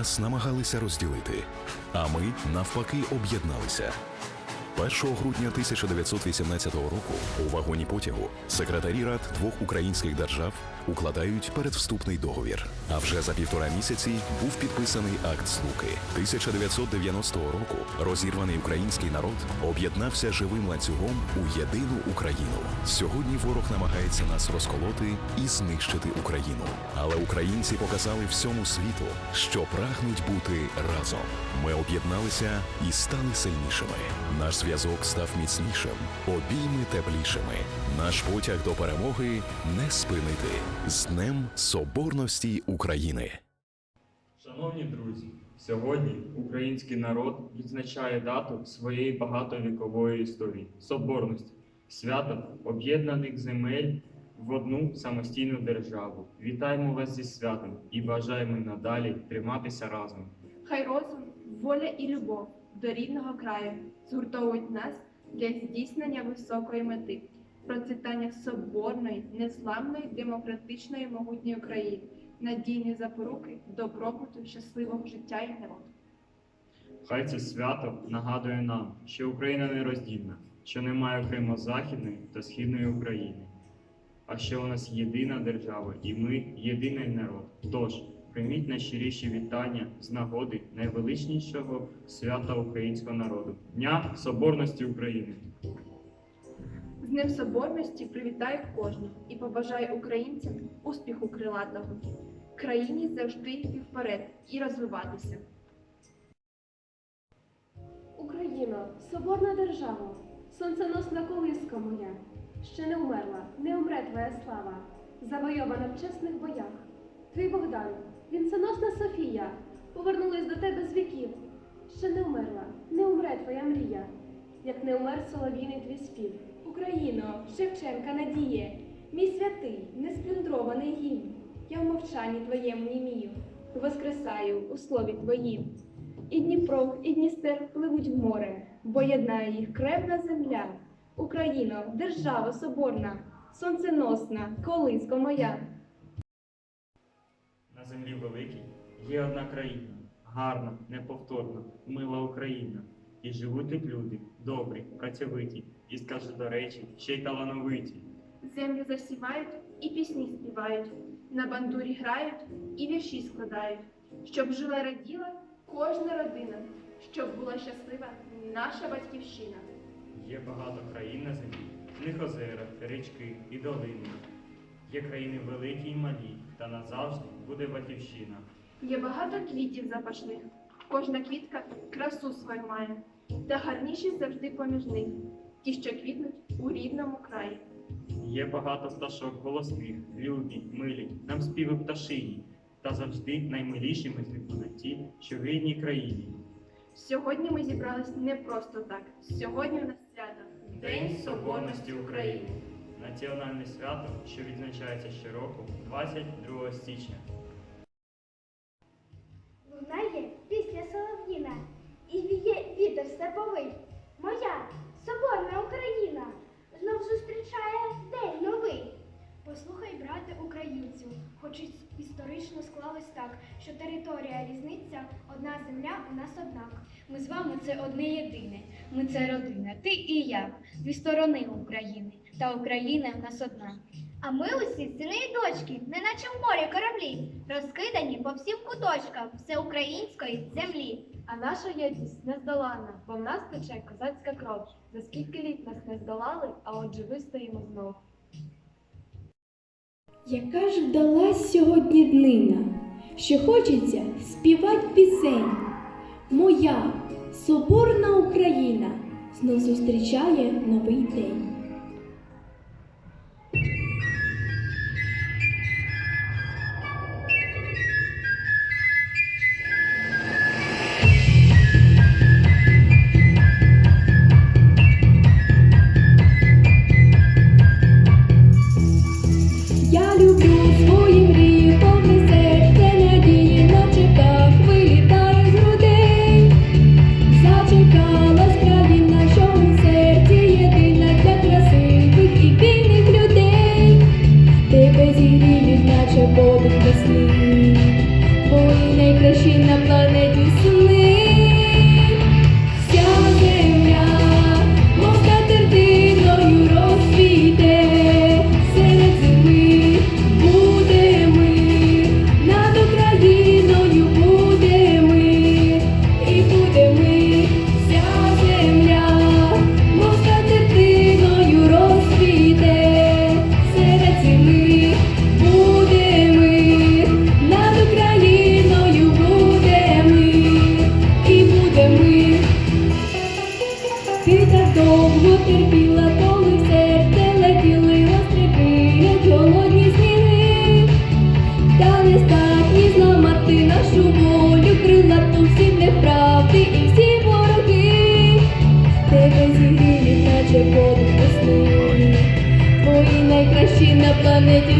Нас намагалися розділити, а ми навпаки об'єдналися. 1 грудня 1918 року у вагоні потягу секретарі рад двох українських держав укладають передвступний договір. А вже за півтора місяці був підписаний акт Слуки. 1990 року розірваний український народ об'єднався живим ланцюгом у єдину Україну. Сьогодні ворог намагається нас розколоти і знищити Україну. Але українці показали всьому світу, що прагнуть бути разом. Ми об'єдналися і стали сильнішими. Наш зв'язок став міцнішим, обійми теплішими. Наш потяг до перемоги не спинити з Днем Соборності України. Шановні друзі, сьогодні український народ відзначає дату своєї багатовікової історії соборності, свято об'єднаних земель в одну самостійну державу. Вітаємо вас зі святом і бажаємо надалі триматися разом. Хай розум, воля і любов до рідного краю згуртовують нас для здійснення високої мети, процвітання соборної, незламної, демократичної могутньої України, надійні запоруки, добробуту, щасливого життя і народу. Хай це свято нагадує нам, що Україна не роздільна, що немає окремо Західної та Східної України, а що у нас єдина держава і ми єдиний народ. Тож прийміть найщиріші вітання з нагоди найвеличнішого свята українського народу Дня Соборності України. З Днем Соборності привітаю кожного і побажаю українцям успіху крилатого, країні завжди йти вперед і розвиватися. Україна, соборна держава, сонценосна колиска моя, ще не вмерла, не умре твоя слава, завойована в чесних боях. Твій Богдан, вінценосна Софія, повернулись до тебе з віків. Ще не вмерла, не умре твоя мрія, як не умер солов'їний твій спів. Україно, Шевченка надіє, мій святий, несплюндрований гімн, я в мовчанні твоєму німію, воскресаю у слові твоїм. І Дніпро, і Дністер пливуть в море, бо єднає їх кревна земля. Україно, держава соборна, сонценосна, колиско моя. Землі великій є одна країна, гарна, неповторна, мила Україна. І живуть тут люди, добрі, працьовиті, і скажу до речі, ще й талановиті. Землю засівають і пісні співають, на бандурі грають і вірші складають, щоб жила раділа кожна родина, щоб була щаслива наша батьківщина. Є багато країн на землі, в них озера, річки і долини. Є країни великі й малі, та назавжди буде батьківщина. Є багато квітів запашних, кожна квітка красу свою має, та гарніші завжди поміж них, ті, що квітнуть у рідному краї. Є багато пташок голосних, любі, милі, нам співи пташині, та завжди наймилішими будуть ті, що в рідній країні. Сьогодні ми зібрались не просто так. Сьогодні у нас свято День Соборності України. Національне свято, що відзначається щороку 22 січня. Лунає після солов'їна, і віє вітер степовий. Моя соборна Україна знов зустрічає день новий. Послухай, брате українцю, хоч історично склалось так, що територія різниця, одна земля у нас однак. Ми з вами це одне єдине. Ми це родина, ти і я, дві сторони України, та Україна в нас одна. А ми усі сини і дочки, неначе в морі кораблі, розкидані по всім куточкам всеукраїнської землі. А наша єдність нездоланна, бо в нас тече козацька кров. За скільки літ нас не здолали, а отже вистоїмо знов. Яка ж вдалась сьогодні днина, що хочеться співати пісень. Моя соборна Україна знов зустрічає новий день. Krishna Plane найкращі на планеті